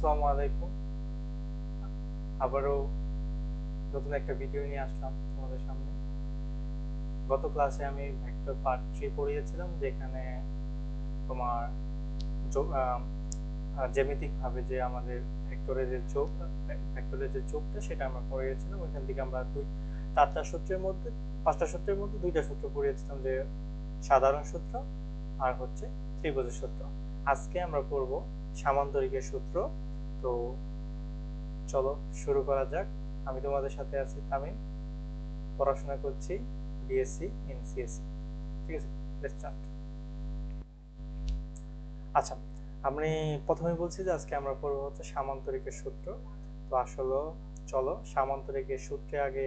আসসালামু আলাইকুম। আবারও নতুন একটা ভিডিও নিয়ে আসলাম তোমাদের সামনে। গত ক্লাসে আমি ভেক্টর পার্ট থ্রি পড়িয়েছিলাম, যেখানে তোমার জ্যামিতিক ভাবে যে আমাদের ভেক্টরের যে চোখ ভেক্টরের যে চোখটা, সেটা আমরা পড়িয়েছিলাম। ওইখান থেকে আমরা দুই, চারটা সূত্রের মধ্যে, পাঁচটা সূত্রের মধ্যে দুইটা সূত্র পড়িয়েছিলাম, যে সাধারণ সূত্র আর হচ্ছে ত্রিভুজের সূত্র। আজকে আমরা পড়ব সামান্তরিকের সূত্র তো চলো, শুরু করা যাক। আমি তোমাদের সাথে আছি তামিম। পড়াশোনা করছি বিএসসি ইন সিএসসি ঠিক আছে? লেটস স্টার্ট আচ্ছা আমি প্রথমে বলছি যে আজকে আমরা পড়ব হচ্ছে সামান্তরিকের সূত্র। তো আসলে চলো, সামান্তরিকের সূত্রে আগে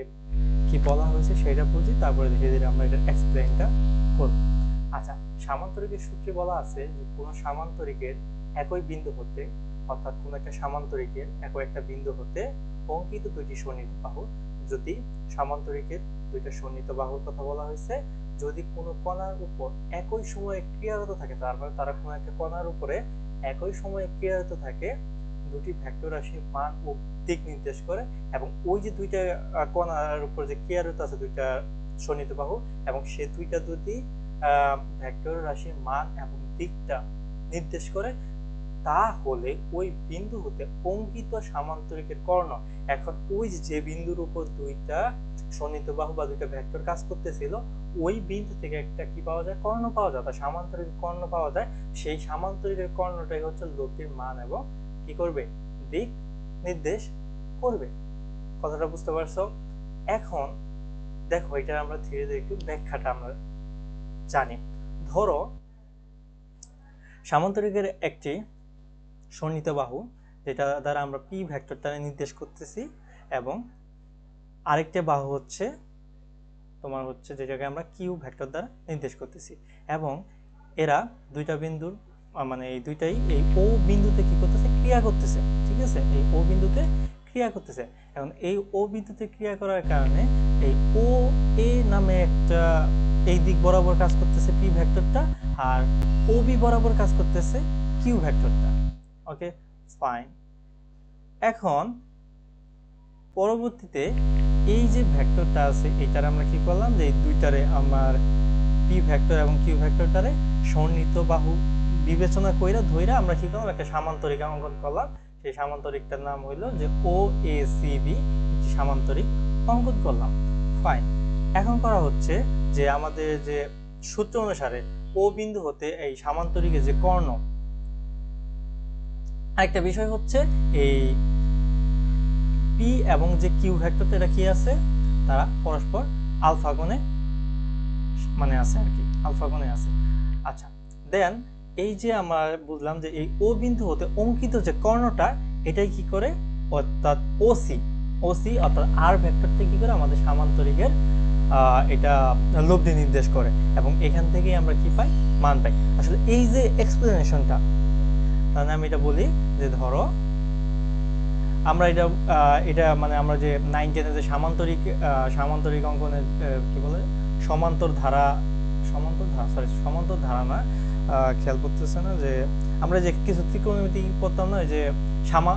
কি বলা হয়েছে সেটা বুঝি, তারপরে ধীরে ধীরে আমরা এটা এক্সপ্লেইনটা করব। আচ্ছা সামান্তরিকের সূত্রে বলা আছে যে কোনো সামান্তরিকের একই বিন্দু হতে অর্থাৎ কোনো একটা সামান্তরিকের একই একটা বিন্দু হতে অঙ্কিত দুইটি সন্নিহিত বাহু। যদি সামান্তরিকের দুইটা সন্নিহিত বাহুর কথা বলা হয়েছে, যদি কোনো কণার উপর একই সময়ে ক্রিয়ারত থাকে, তার মানে তারা কোনো একটা কণার উপরে একই সময়ে ক্রিয়ারত থাকে, দুটি ভেক্টর রাশির মান ও দিক নির্দেশ করে এবং ওই যে দুইটা কণার উপর যে ক্রিয়ারত আছে দুইটা সন্নিহিত বাহু এবং সে দুইটা যদি ভেক্টর রাশির মান এবং দিকটা নির্দেশ করে তাহলে ওই বিন্দু হতে অঙ্কিত সামান্তরিকের কর্ণ। এখন ওই যে বিন্দুর উপর দুইটা সন্নিহিত বাহু বা দুইটা ভেক্টর কাজ করতেছিল, ওই বিন্দু থেকে একটা কি পাওয়া যায়? কর্ণ পাওয়া যায়, অর্থাৎ সামান্তরিক কর্ণ পাওয়া যায়। সেই সামান্তরিকের কর্ণটাই হচ্ছে লব্ধির মান এবং কি করবে? দিক নির্দেশ করবে। কথাটা বুঝতে পারছ? এখন দেখো, এটা আমরা ধীরে ধীরে একটু ব্যাখ্যাটা আমরা জানি। ধরো, সামান্তরিকের একটি সন্নিহিত বাহু, যেটা দ্বারা আমরা পি ভেক্টর দ্বারা নির্দেশ করতেছি, এবং আরেকটা বাহু হচ্ছে তোমার হচ্ছে যেটাকে আমরা কিউ ভেক্টর দ্বারা নির্দেশ করতেছি। এবং এরা দুইটা বিন্দুর মানে এই দুইটাই এই ও বিন্দুতে কি করতেছে? ক্রিয়া করতেছে, ঠিক আছে? এই ও বিন্দুতে ক্রিয়া করতেছে। এখন এই ও বিন্দুতে ক্রিয়া করার কারণে এই ও এ নামে একটা এই দিক বরাবর কাজ করতেছে পি ভেক্টরটা আর ও বি বরাবর কাজ করতেছে কিউ ভেক্টরটা ওকে ফাইন এখন, পরবর্তীতে এই যে ভেক্টরটা আছে, এটার আমরা কি করলাম? যে দুইটারে আমার পি ভেক্টর এবং কিউ ভেক্টরটারে সন্নিহিত বাহু বিবেচনা কইরা ধইরা আমরা কি করলাম? একটা সামান্তরিক অঙ্কন করলাম। সেই সামান্তরিকটার নাম হইল যে ও এ সি বি সামান্তরিক অঙ্কন করলাম। ফাইন এখন করা হচ্ছে যে আমাদের যে সূত্র অনুসারে ও বিন্দু হতে এই সামান্তরিকে যে কর্ণ আরেকটা বিষয় হচ্ছে এই পি এবং যে কিউ ভেক্টরটা এটা কি আছে? তারা পরস্পর আলফা কোণে মানে আছে আর কি আলফা কোণে আছে। আচ্ছা দেন এই যে আমরা বুঝলাম যে এই ও বিন্দু হতে অঙ্কিত যে কর্ণটা, এটাই কি করে? অর্থাৎ ওসি ওসি অর্থাৎ আর ভেক্টরটা কি করে? আমাদের সামান্তরিকের এটা লব্ধি নির্দেশ করে এবং এখান থেকেই আমরা কি পাই? মান পাই। আসলে এই যে এক্সপ্লেনেশনটা তাহলে আমি এটা বলি যে ধরো, আমরা এটা এটা মানে আমরা যে নাইন টেনে যে সামান্তরিক সামান্তরিক অঙ্কনের কি বলে? সমান্তর ধারা সমান্তর ধারা সরি সমান্তর ধারা না খেয়াল করতেছে না যে আমরা যে কিছু ত্রিকোণমিতি পড়তাম না, যে সামা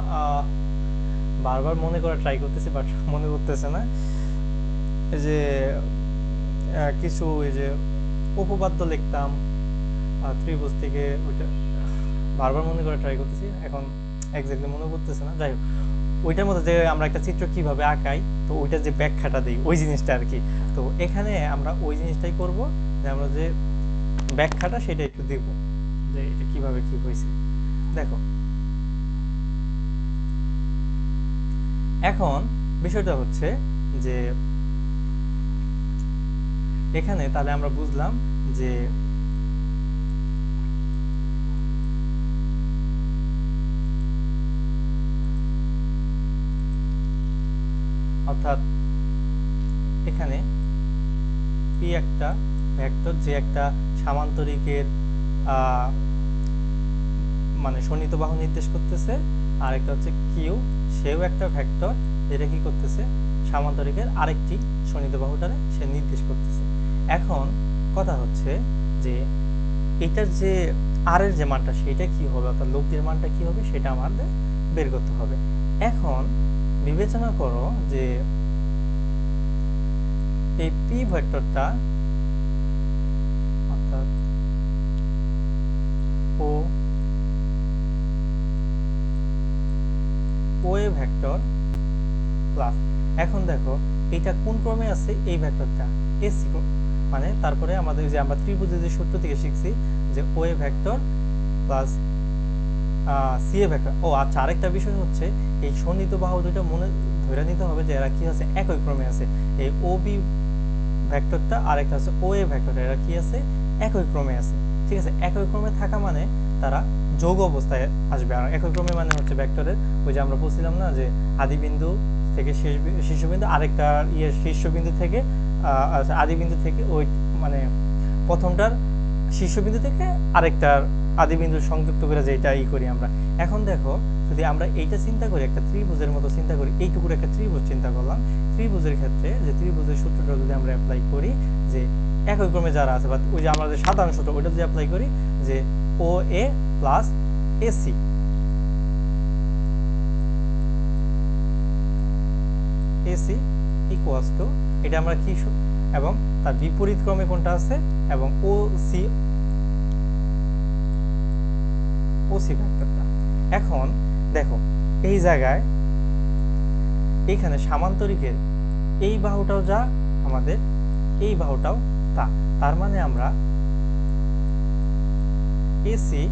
বারবার মনে করা ট্রাই করতেছি বাট মনে করতেছে না। যে কিছু এই যে উপপাদ্য লিখতাম ত্রিভুজ থেকে ওইটা বারবার মনে করে ট্রাই করতেছি, এখন এক্স্যাক্টলি মনে করতেছে না। যাই হোক, ওইটার মধ্যে যে আমরা একটা চিত্র কীভাবে আঁকাই, তো ওইটা যে ব্যাখ্যাটা দিই, ওই জিনিসটা আর কি। তো এখানে আমরা ওই জিনিসটাই করব, যে আমরা যে ব্যাখ্যাটা সেটা একটু দিব, যে এটা কীভাবে কি হয়েছে। দেখো, এখন বিষয়টা হচ্ছে যে এখানে তাহলে আমরা বুঝলাম যে অর্থাৎ এখানে পি একটা ভেক্টর যে একটা সামান্তরিকের মানে সন্নিহিত বাহু নির্দেশ করতেছে। আর একটা হচ্ছে কিউ সেও একটা ভেক্টর যেটা কি করতেছে? সামান্তরিকের আরেকটি সন্নিহিত বাহুটারে সে নির্দেশ করতেছে। এখন কথা হচ্ছে যে এটার যে আর এর যে মানটা, সেটা কি হবে? অর্থাৎ লব্ধির মানটা কি হবে? সেটা আমাদের বের করতে হবে। এখন বিবেচনা করো যে এই পি ভেক্টরটা অর্থাৎ ও ও এ ভেক্টর প্লাস এখন দেখো এটা কোন ক্রমে আছে? এই ভেক্টরটা। এসি মানে তারপরে আমাদের যে আমরা ত্রিভুজের যে সূত্র থেকে শিখছি যে O A vector plus C A vector. ও আচ্ছা আরেকটা বিষয় হচ্ছে এই সন্নিহিত বাহু দুটো মনে ধরে নিতে হবে যে এরা কি আছে? একই ক্রমে আছে। এই ও বি ভেক্টরটা আর একটা আছে ও এ ভেক্টরটা। এরা কি আছে? একই ক্রমে আছে। ঠিক আছে? একই ক্রমে থাকা মানে তারা যোগ অবস্থায় আসবে। আর একই ক্রমে মানে হচ্ছে ভেক্টরের। ওই যে আমরা বলছিলাম না যে আদিবিন্দু থেকে শেষ শীর্ষবিন্দু আরেকটা ইয়ে শীর্ষবিন্দু থেকে আচ্ছা, আদিবিন্দু থেকে ওই মানে প্রথমটার শীর্ষবিন্দু থেকে আরেকটার আদিবিন্দু সংযুক্ত করে যেটা ই করি আমরা। এখন দেখো, যদি আমরা এইটা চিন্তা করি, একটা ত্রিভুজের মতো চিন্তা করি, এইটুকুর একটা ত্রিভুজ চিন্তা করলাম। ত্রিভুজের ক্ষেত্রে যে ত্রিভুজের সূত্রটা যদি আমরা অ্যাপ্লাই করি, যে একই ক্রমে যারা আছে বা ওই যে আমরা যে সাধারণ সূত্র, ওইটা যদি অ্যাপ্লাই করি, যে O A plus AC AC equals to এটা আমরা কি এবং তার বিপরীত ক্রমে কোনটা আছে? এবং ও সি ও সি ভেক্টরটা এখন দেখো, এই জায়গায় এখানে সামান্তরিকের এই বাহুটাও যা, আমাদের এই বাহুটাও তা। তার মানে আমরা এসি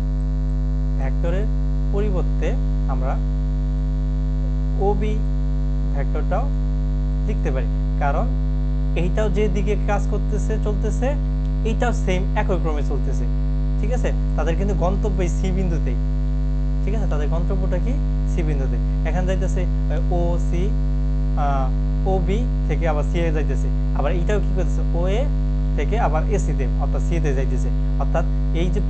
ভেক্টরের পরিবর্তে আমরা ওবি ভেক্টরটাও লিখতে পারি। কারণ এইটাও যে দিকে কাজ করতেছে, চলতেছে, এইটাও সেম একই ক্রমে চলতেছে। ঠিক আছে? তাদের কিন্তু গন্তব্য এই সি বিন্দুতেই ঠিক আছে? তাদের গন্তব্যটা কি? সি বিন্দুতে। এখানে যাইতেছে ও সি ও বি থেকে আবার সি এ যাইতেছে। আবার এইটাও কি করতেছে? ও এ থেকে আবার এসি তে, অর্থাৎ সি তে যাইতেছে। অর্থাৎ এই যে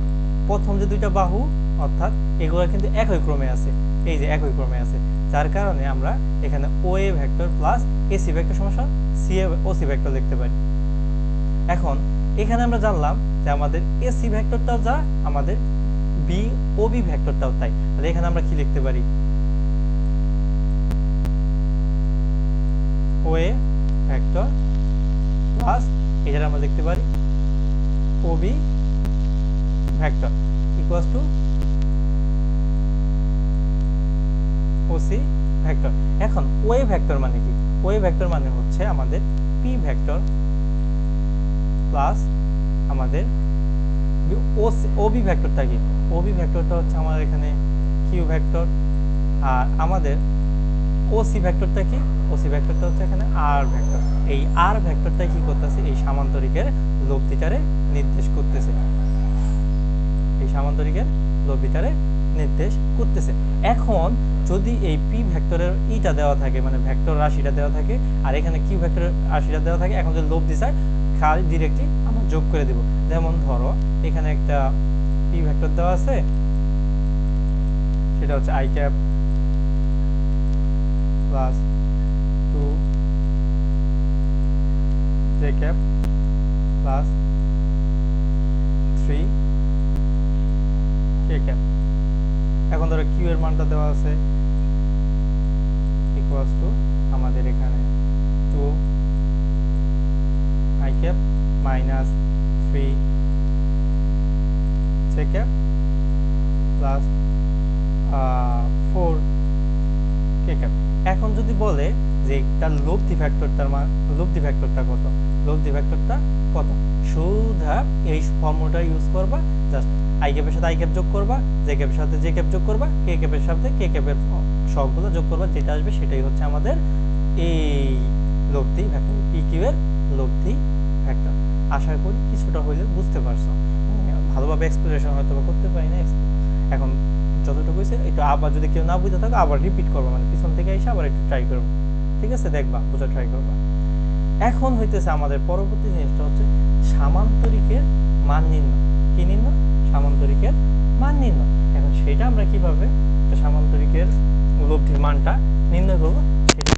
প্রথম যে দুইটা বাহু, অর্থাৎ এগুলো কিন্তু একই ক্রমে আছে। এই যে একই ক্রমে আছে। যার কারণে আমরা এখানে O A vector plus AC vector সমস্যা C A O C vector লিখতে পারি। এখন এখানে আমরা জানলাম যে আমাদের এসি ভেক্টরটাও যা, আমাদের বি ও বি ভেক্টরটাও তাই। তাহলে এখানে আমরা কি লিখতে পারি? ও এ ভেক্টর প্লাস এটা আমরা লিখতে পারি O B vector equals to OC vector. এখন ওয়ে ভেক্টর মানে কি? ওয়ে ভেক্টর মানে হচ্ছে আমাদের পি ভেক্টর প্লাস আমাদের ওবি ভেক্টরটা কি ওবি ভেক্টরটা হচ্ছে আমাদের এখানে কিউ ভেক্টর আর আমাদের ওসি ভেক্টরটা কি? ওসি ভেক্টরটা হচ্ছে এখানে আর ভেক্টর এই আর ভেক্টরটা কি করতেছে? এই সামান্তরিকের লব্ধিটারে নির্দেশ করতেছে। এই সামান্তরিকের লব্ধিটারে নির্দেশ করতেছে। এখন যদি এই পি ভেক্টরের ইটা দেওয়া থাকে মানে ভেক্টর রাশিটা দেওয়া থাকে, আর এখানে কিউ ভেক্টরের রাশিটা দেওয়া থাকে, এখন যদি লব্ধি চাই খালি ডিরেক্টলি আমরা যোগ করে দেব। যেমন ধরো, এখানে একটা পি ভেক্টর দেওয়া আছে, সেটা হচ্ছে I cap plus two J cap plus three K cap এখন ধরো কিউ এর মানটা দেওয়া আছে ইকুয়ালস টু আমাদের এখানে two I cap minus three J cap plus four K cap এখন যদি বলে যে তার লব্ধি ফ্যাক্টরটার মান, লব্ধি ফ্যাক্টরটা কত? লব্ধি ফ্যাক্টরটা কত? সুধা এই ফর্মুলাটা ইউজ করবা জাস্ট আই ক্যাপের সাথে আই ক্যাপ যোগ করবা জে ক্যাপের সাথে জে ক্যাপ যোগ করবা কে ক্যাপের সাথে কে ক্যাপের সবগুলো যোগ করবা, যেটা আসবে সেটাই হচ্ছে আমাদের এই লব্ধি ভেক্টর পি কিউ এর লব্ধি ভেক্টর আশা করি কিছুটা হইলে বুঝতে পারছ। ভালোভাবে এক্সপ্লেনেশন হয়তো করতে পারি না এখন যতটুকু হয়েছে একটু আবার যদি কেউ না বুঝতে থাকে, আবার রিপিট করব। মানে পিছন থেকে এসে আবার একটু ট্রাই করব। ঠিক আছে? দেখবা, বোঝা ট্রাই করবা। এখন হইতেছে আমাদের পরবর্তী জিনিসটা হচ্ছে সামান্তরিকের মান নির্ণয়। কি নির্ণয়? সামান্তরিকের মান নির্ণয়। এখন সেটা আমরা কীভাবে সামান্তরিকের লব্ধির মানটা নির্ণয় করব, সেটা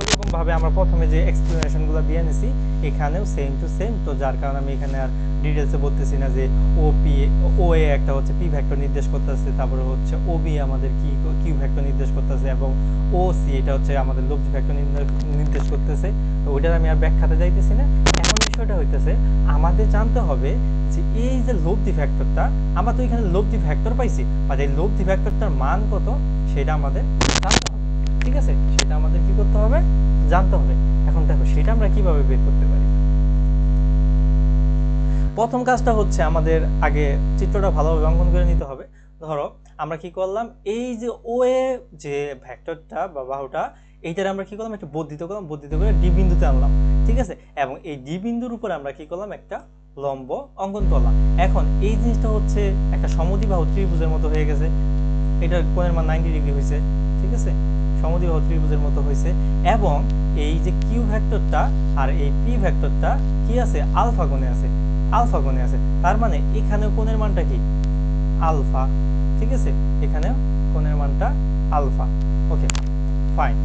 ওই রকম ভাবে আমরা প্রথমে যে এক্সপ্লেনেশনগুলো দিয়ে নিছি এখানেও সেম টু সেম তো যার কারণে আমি এখানে আর ডিটেলসে বলতেছি না যে ও পি ও এ একটা হচ্ছে পি ভ্যাক্টর নির্দেশ করতেছে, তারপরে হচ্ছে ও বি আমাদের কি কিউ ভ্যাক্টর নির্দেশ করতেছে এবং ও সি এটা হচ্ছে আমাদের লব্ধি ভ্যাক্টর নির্দেশ করতেছে। তো ওইটার আমি আর ব্যাখ্যাতে যাইতেছি না। এখন বিষয়টা হইতেছে, আমাদের জানতে হবে যে এই যে লব্ধি ভেক্টরটা আমরা তো এখানে লব্ধি ভেক্টর পাইছি বা এই লব্ধি ভেক্টরটার মান কত, সেটা আমাদের জানতে হবে। ঠিক আছে? সেটা আমাদের কি করতে হবে? জানতে হবে। দেখো, সেটা আমরা কীভাবে বের করতে পারি? প্রথম কাজটা হচ্ছে আমাদের আগে চিত্রটা ভালোভাবে অঙ্কন করে নিতে হবে। ধরো, আমরা কি করলাম? এই যে ও এ যে ভেক্টরটা বা বাহুটা, এইটার আমরা কি করলাম? একটা বর্ধিত করলাম, বর্ধিত করে ডি বিন্দুতে আনলাম, ঠিক আছে? এবং এই ডি বিন্দুর উপরে আমরা কি করলাম? একটা লম্ব অঙ্কন করলাম। এখন এই জিনিসটা হচ্ছে একটা সমদ্বিবাহু ত্রিভুজের মতো হয়ে গেছে। এটার কোণের মান নাইনটি ডিগ্রি হয়েছে, ঠিক আছে? সমদ্বিবাহু ত্রিভুজের মতো হয়েছে এবং এই যে কিউ ভেক্টরটা আর এই পি ভেক্টরটা কি আছে? আলফা কোণে আছে। আলফা কোণে আছে। তার মানে এখানেও কোণের মানটা কি? আলফা। ঠিক আছে? এখানেও কোণের মানটা আলফা। ওকে ফাইন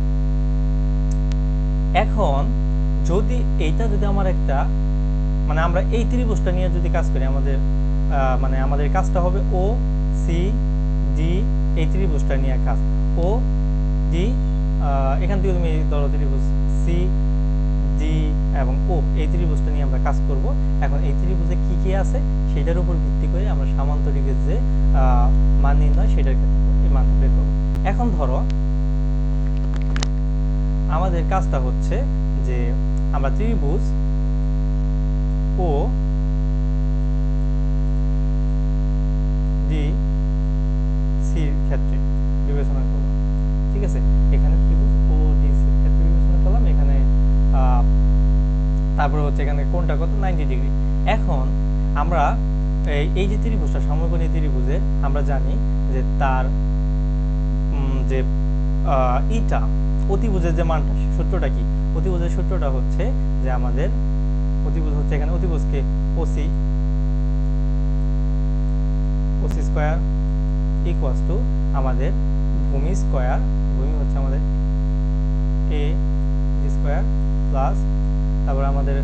এখন যদি এইটা যদি আমার একটা মানে আমরা এই ত্রিভুজটা নিয়ে যদি কাজ করি, আমাদের মানে আমাদের কাজটা হবে ও সি ডি এই ত্রিভুজটা নিয়ে কাজ। ও ডি এখান থেকে তুমি ধরো ত্রিভুজ সি ডি এবং ও এই ত্রিভুজটা নিয়ে আমরা কাজ করব। এখন এই ত্রিভুজে কি কি আছে সেটার উপর ভিত্তি করে আমরা সামান্তরিকের যে মান নির্ণয় সেটার ক্ষেত্রে মানটা বের করব। এখন ধরো, আমাদের কাজটা হচ্ছে যে আমরা ত্রিভুজ ও ডি সির ক্ষেত্রে ঠিক আছে? এখানে ত্রিভুজ ও ডি সির ক্ষেত্রে বিবেচনা করলাম, এখানে তারপরে হচ্ছে এখানে কোনটা কত? নাইনটি ডিগ্রি এখন আমরা এই- যে ত্রিভুজটা, সমকোণী ত্রিভুজের আমরা জানি যে তার যে ইটা, অতিভুজের যে মানটা, সূত্রটা কি? অতিভুজের সূত্রটা হচ্ছে যে আমাদের অতিভুজ হচ্ছে এখানে অতিভুজকে OC OC square equals to আমাদের ভূমি স্কোয়ার হচ্ছে আমাদের এ স্কোয়ার প্লাস তারপর আমাদের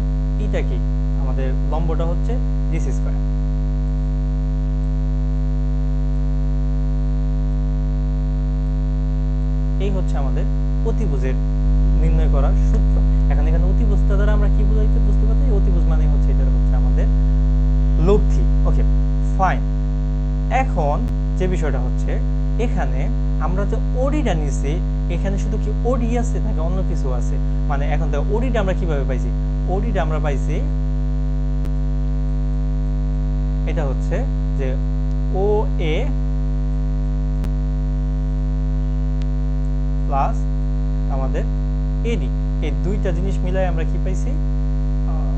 ইটা কি? আমাদের লম্বটা হচ্ছে ডিসি স্কোয়ার। এই হচ্ছে আমাদের অতিভুজের নির্ণয় করার সূত্র। এখন এখানে অতিভুজটা দ্বারা আমরা কি বুঝাইতে, বুঝতে পারছি? অতিভুজ মানে হচ্ছে এটা হচ্ছে আমাদের লব্ধি। ওকে ফাইন এখন যে বিষয়টা হচ্ছে, এখানে আমরা যে ওডিটা নিছি, এখানে শুধু কি ওডি আছে নাকি অন্য কিছু আছে? মানে এখন দেখো, ওডিটা আমরা কীভাবে পাইছি? ওডিটা আমরা পাইছি, এটা হচ্ছে যে ও এ প্লাস আমাদের এডি। এই দুইটা জিনিস মিলাই আমরা কি পাইছি আহ,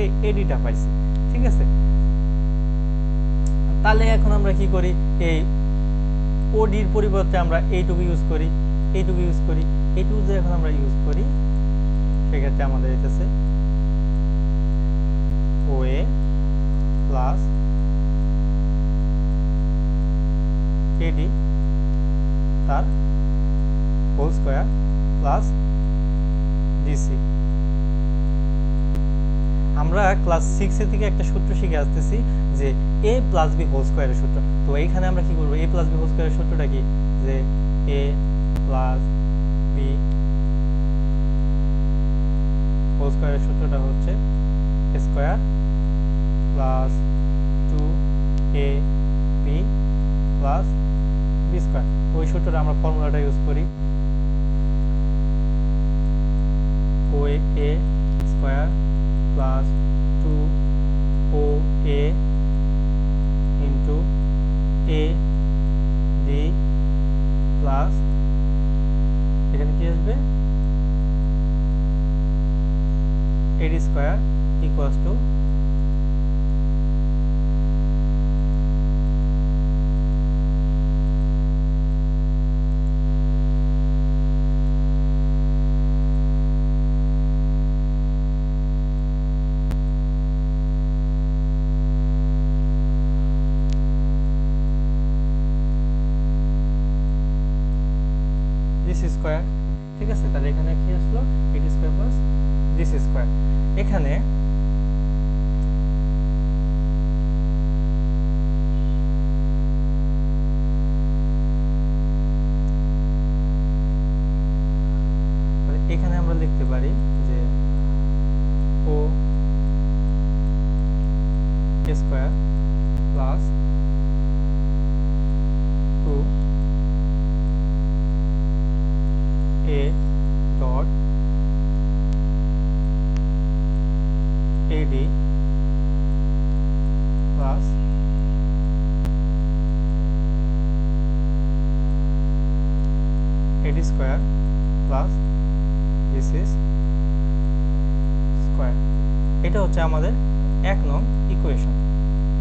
এই এডিটা পাইছি, ঠিক আছে? তাহলে এখন আমরা কি করি, এই ওডির পরিবর্তে আমরা এইটুকু ইউজ করি এইটুকু ইউজ করি এইটুকু যে এখন আমরা ইউজ করি সেক্ষেত্রে আমাদের এসেছে ও এ প্লাস এডি তার হোল স্কোয়ার প্লাস ডিসি আমরা ক্লাস সিক্সে থেকে একটা সূত্র শিখে আসতেছি যে এ প্লাস বি হোল স্কোয়ারের সূত্র। তো এইখানে আমরা কি করব? এ প্লাস বি হোল স্কোয়ারের সূত্রটা কি? যে এ প্লাস বি হোল স্কোয়ারের সূত্রটা হচ্ছে square plus two A B plus B square ওই সূত্রটা আমরা ফর্মুলাটা ইউজ করি। O A square plus two O A into A D plus এখানে কি আসবে? AD square equals to square ঠিক আছে? তাহলে এখানে কি আসলো? এটি স্কোয়ার প্লাস দিস স্কোয়ার এখানে তাহলে এখানে আমরা লিখতে পারি যে O square plus two A dot AD plus AD square plus this is square এটা হচ্ছে আমাদের এক নং ইকুয়েশন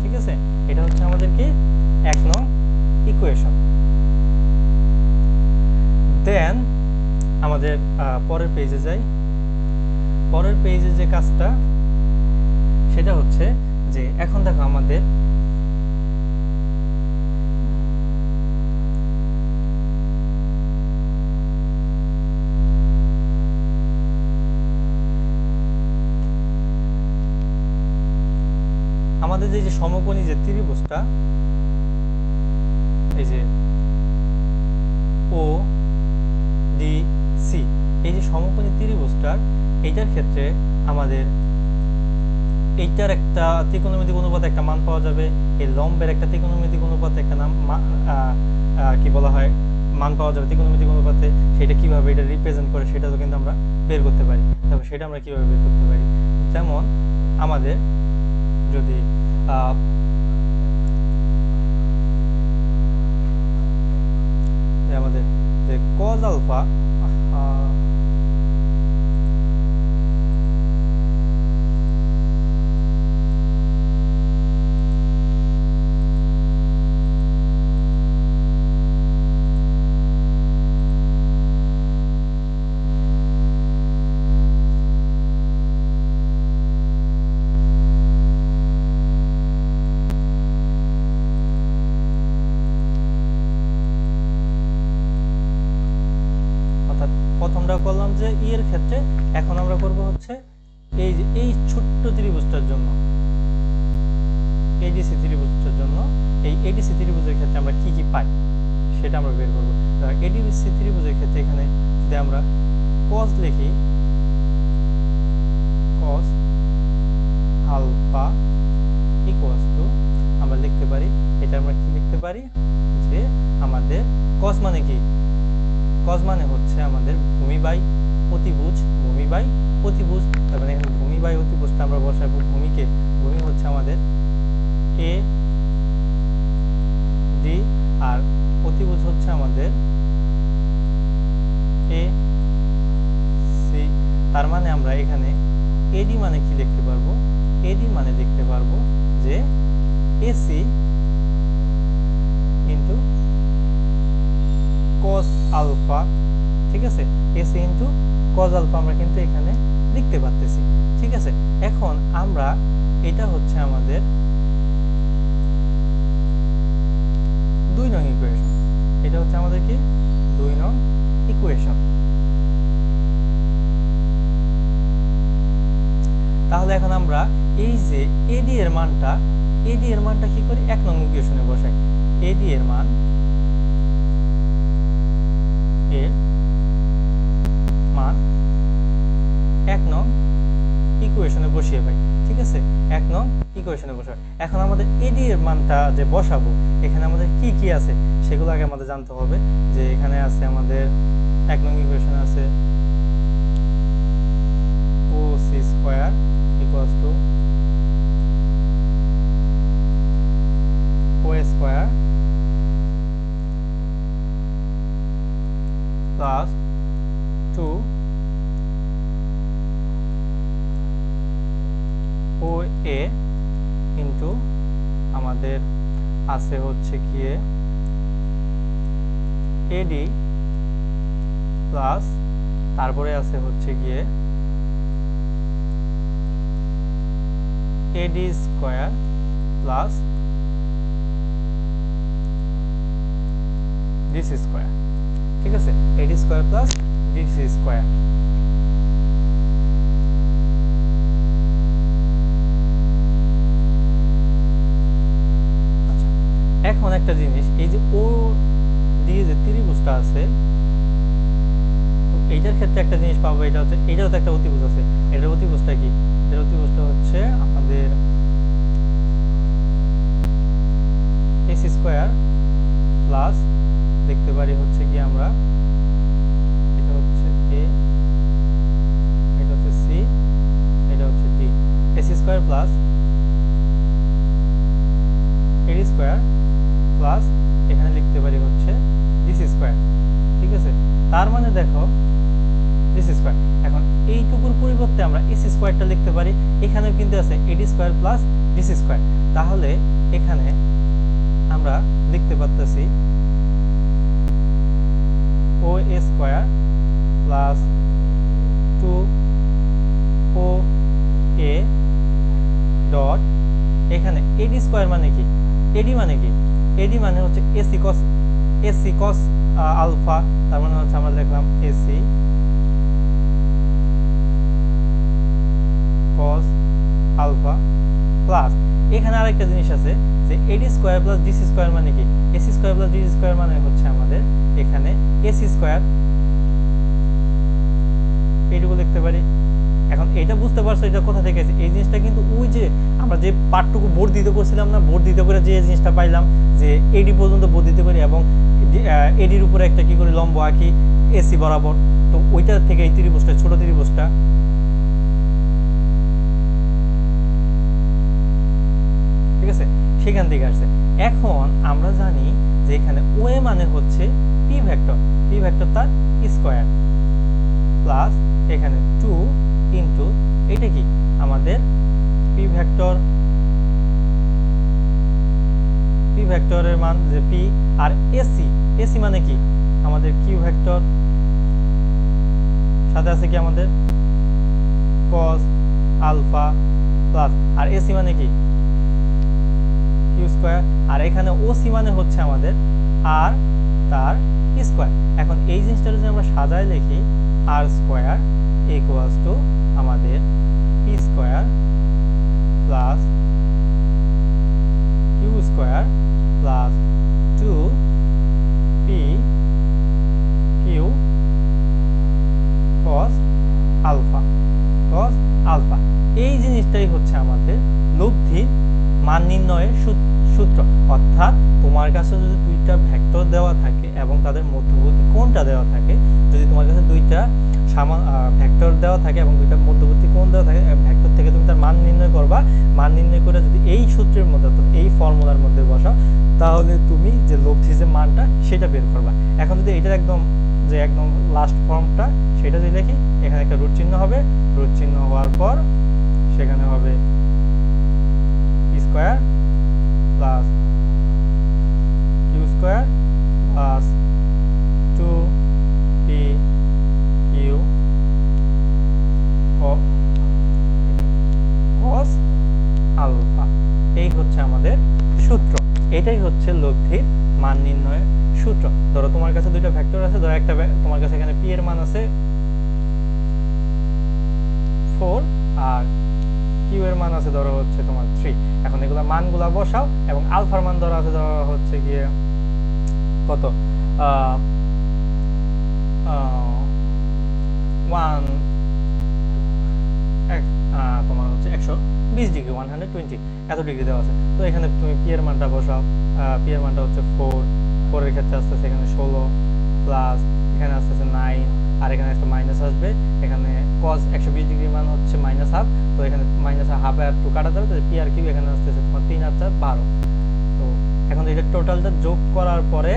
ঠিক আছে? এটা হচ্ছে আমাদের কি? এক নং ইকুয়েশন দেন আমাদের পরের পেজে যাই। পরের পেজে যে কাজটা, সেটা হচ্ছে যে এখন দেখো আমাদের আমাদের যে সমকোণী যে ত্রিভুজটা, এই যে ও ডি সি এই যে সমকোণী ত্রিভুজটার এইটার ক্ষেত্রে আমাদের এইটার একটা ত্রিকোণমিতিক অনুপাতে একটা মান পাওয়া যাবে, এই লম্বের একটা ত্রিকোণমিতিক অনুপাতে একটা নাম কি বলা হয়, মান পাওয়া যাবে ত্রিকোণমিতিক অনুপাতে, সেটা কীভাবে এটা রিপ্রেজেন্ট করে সেটা তো কিন্তু আমরা বের করতে পারি। তবে সেটা আমরা কীভাবে বের করতে পারি? যেমন আমাদের যদি আমাদের যে কজ আলফা যে ই এর ক্ষেত্রে এখন আমরা করব হচ্ছে এই যে, এই ছোট্ট ত্রিভুজটার জন্য। এডিসি ত্রিভুজটার জন্য এই এডিসি ত্রিভুজের ক্ষেত্রে আমরা কি কি পাই সেটা আমরা বের করব। এডিসি ত্রিভুজের ক্ষেত্রে এখানে যদি আমরা কস লিখি কস আলফা ইকুয়ালস টু আমরা লিখতে পারি, এটা আমরা কি লিখতে পারি? যে আমাদের কস মানে কি? কজ মানে হচ্ছে আমাদের ভূমি বাই অতিভুজ ভূমি বাই অতিভুজ, তার মানে এখানে ভূমি বাই অতিভুজটা আমরা বসাবো, ভূমিকে। ভূমি হচ্ছে আমাদের এ ডি আর অতিভুজ হচ্ছে আমাদের এ সি তার মানে আমরা এখানে এডি মানে কি লিখতে পারব? এডি মানে লিখতে পারব যে এসি ইন্টু cos আলফা ঠিক আছে? এসি ইন্টু cos আলফা আমরা কিন্তু এখানে লিখতে পারতেছি। ঠিক আছে? এখন আমরা, এটা হচ্ছে আমাদের দুই নং ইকুয়েশন এটা হচ্ছে আমাদের কি? দুই নং ইকুয়েশন তাহলে এখন আমরা এই যে এডি এর মানটা এডি এর মানটা কি করি? এক নং ইকুয়েশনে বসাই। এডি এর মান ইকুয়েশনে বসাই এখন আমাদের এডি এর মানটা যে বসাবো, এখানে আমাদের কি কি আছে, সেগুলো আগে আমাদের জানতে হবে। যে এখানে আছে আমাদের, এক নং ইকুয়েশনে আছে O C square equals to O square plus 2 O A into আমাদের আছে হচ্ছে গিয়ে এডি প্লাস তারপরে আছে হচ্ছে গিয়ে AD square plus DC square ঠিক আছে? AD square plus DC square আচ্ছা এখন একটা জিনিস, এই যে ও দিয়ে যে ত্রিভুজটা আছে, এইটার ক্ষেত্রে একটা জিনিস পাবো, এটা হচ্ছে, এটাও তো একটা অতিভুজ আছে। এটার অতিভুজটা কি? এটার অতিভুজটা হচ্ছে আমাদের এস স্কোয়ার প্লাস, দেখতে পারি হচ্ছে কি আমরা, এটা হচ্ছে এ, এটা হচ্ছে সি, এটা হচ্ছে D. S square plus AD square plus এখানে লিখতে পারি হচ্ছে দিস স্কোয়ার ঠিক আছে? তার মানে দেখো দিস স্কোয়ার এখন এইটুকুর পরিবর্তে আমরা এস স্কোয়ারটা লিখতে পারি, এখানেও কিন্তু আছে AD square plus DC square তাহলে এখানে আমরা লিখতে পারতেছি O A square plus two O A dot এখানে এডি স্কোয়ার মানে কি? এডি মানে কি? এডি মানে হচ্ছে AC cos AC cos alpha তার মানে হচ্ছে আমরা লিখলাম এসি কস আলফা প্লাস এখানে আরেকটা জিনিস আছে যে AD square plus DC square মানে কি? AC square plus DC square মানে হচ্ছে আমাদের এখানে এসি স্কোয়ার এইটুকু লিখতে পারি? এখন এটা বুঝতে পারছ, এটা কোথা থেকে এসে? এই জিনিসটা কিন্তু ওই যে আমরা যে পার্টটুকু বোর্ড দিতে করছিলাম না বোর্ড দিতে করে যে জিনিসটা পাইলাম, যে এডি পর্যন্ত বোর্ড দিতে পারি এবং এডির উপরে একটা কি করে, লম্ব আঁকি এসি বরাবর, তো ওইটা থেকে এই ত্রিভুজটা, ছোট ত্রিভুজটা। ঠিক আছে? সেখান থেকে আসছে। এখন আমরা জানি যে এখানে ওয়ে মানে হচ্ছে পি ভেক্টর পি ভেক্টর তার স্কোয়ার প্লাস এখানে টু ইন্টু এটা কি? আমাদের পি ভেক্টর পি ভেক্টরের মান যে পি আর এসি এসি মানে কি? আমাদের কিউ ভেক্টর সাথে আছে কি আমাদের? কস আলফা প্লাস আর এসি মানে কি? কিউ স্কোয়ার আর এখানে ও সি মানে হচ্ছে আমাদের আর তার স্কোয়ার এখন এই জিনিসটা যদি আমরা সাজায় লিখি আর স্কোয়ার ইকুয়ালস টু আমাদের P square plus Q square plus two P Q cos alpha cos alpha এই জিনিসটাই হচ্ছে আমাদের লব্ধির মান নির্ণয়ের সূত- সূত্র। অর্থাৎ তোমার কাছে যদি দুইটা ভেক্টর দেওয়া থাকে এবং তাদের মধ্যবর্তী কোণটা দেওয়া থাকে, যদি তোমার কাছে দুইটা সামা ভেক্টর দেওয়া থাকে এবং দুইটা মধ্যবর্তী কোণ দেওয়া থাকে ভেক্টর থেকে তুমি তার মান নির্ণয় করবা। মান নির্ণয় করে যদি এই সূত্রের মধ্যে অর্থাৎ এই ফর্মুলার মধ্যে বসাও, তাহলে তুমি যে লব্ধি যে মানটা, সেটা বের করবা। এখন যদি এটার একদম যে একদম লাস্ট ফর্মটা সেটা যদি দেখি, এখানে একটা রুট চিহ্ন হবে। রুট চিহ্ন হওয়ার পর, সেখানে হবে square plus Q square plus two P Q cos alpha. এই হচ্ছে আমাদের সূত্র। এটাই হচ্ছে লব্ধির মান নির্ণয়ের সূত্র। ধরো তোমার কাছে দুইটা ভেক্টর আছে, ধরো একটা তোমার কাছে এখানে পি এর মান আছে ফোর আর কিউ এর মান আছে ধরো হচ্ছে তোমার থ্রি। এখন এগুলা মানগুলা বসাও এবং আলফার মান ধরো আছে ধরো হচ্ছে গিয়ে কত? ওয়ান তোমার হচ্ছে একশো বিশ ডিগ্রি ওয়ান হান্ড্রেড টোয়েন্টি এত ডিগ্রি দেওয়া আছে। তো এখানে তুমি পি এর মানটা বসাও পি এর মানটা হচ্ছে ফোর ফোরের ক্ষেত্রে আসতেছে এখানে ষোলো প্লাস এখানে আসতেছে নাইন আর এখানে একটা মাইনাস আসবে। এখানে কস একশো বিশ ডিগ্রি মান হচ্ছে মাইনাস হাফ তো এখানে মাইনাস হাফ আর টু কাটা যাবে তো পি কিউ এখানে আসতেছে তোমার তিন আর চার, বারো। তো এখন এটা টোটালটা যোগ করার পরে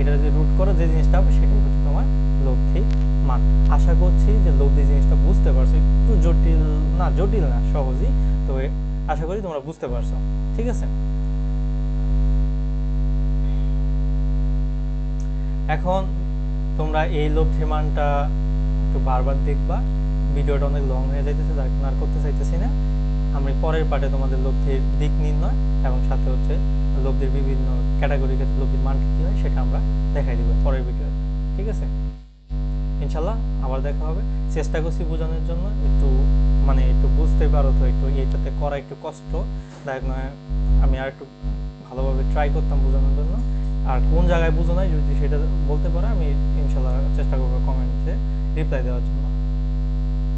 এটা যদি রুট করো, যে জিনিসটা হবে সেটাই হচ্ছে তোমার লব্ধি মান। আশা করছি যে লব্ধি জিনিসটা বুঝতে পারছ একটু না জটিল না, সহজই। তো আশা করি তোমরা বুঝতে পারছ। ঠিক আছে? এখন তোমরা এই লব্ধি মানটা একটু বারবার দেখবা। ভিডিওটা অনেক লং হয়ে যাইতেছে কারণে আর করতে চাইতেছি না। আমি পরের পার্টে তোমাদের লব্ধির দিক নির্ণয় এবং সাথে হচ্ছে লব্ধির বিভিন্ন ক্যাটাগরি ক্ষেত্রে লব্ধির মান কি হয় সেটা আমরা দেখাই দিব পরের ভিডিওতে ঠিক আছে? ইনশাল্লাহ আবার দেখা হবে। চেষ্টা করছি বোঝানোর জন্য, একটু মানে একটু বুঝতে পারো তো, একটু এইটাতে করা একটু কষ্ট। দেখ নয় আমি আর একটু ভালোভাবে ট্রাই করতাম বোঝানোর জন্য। আর কোন জায়গায় বুঝো নাই, যদি সেটা বলতে পারো, আমি ইনশাল্লাহ চেষ্টা করব কমেন্টে রিপ্লাই দেওয়ার জন্য।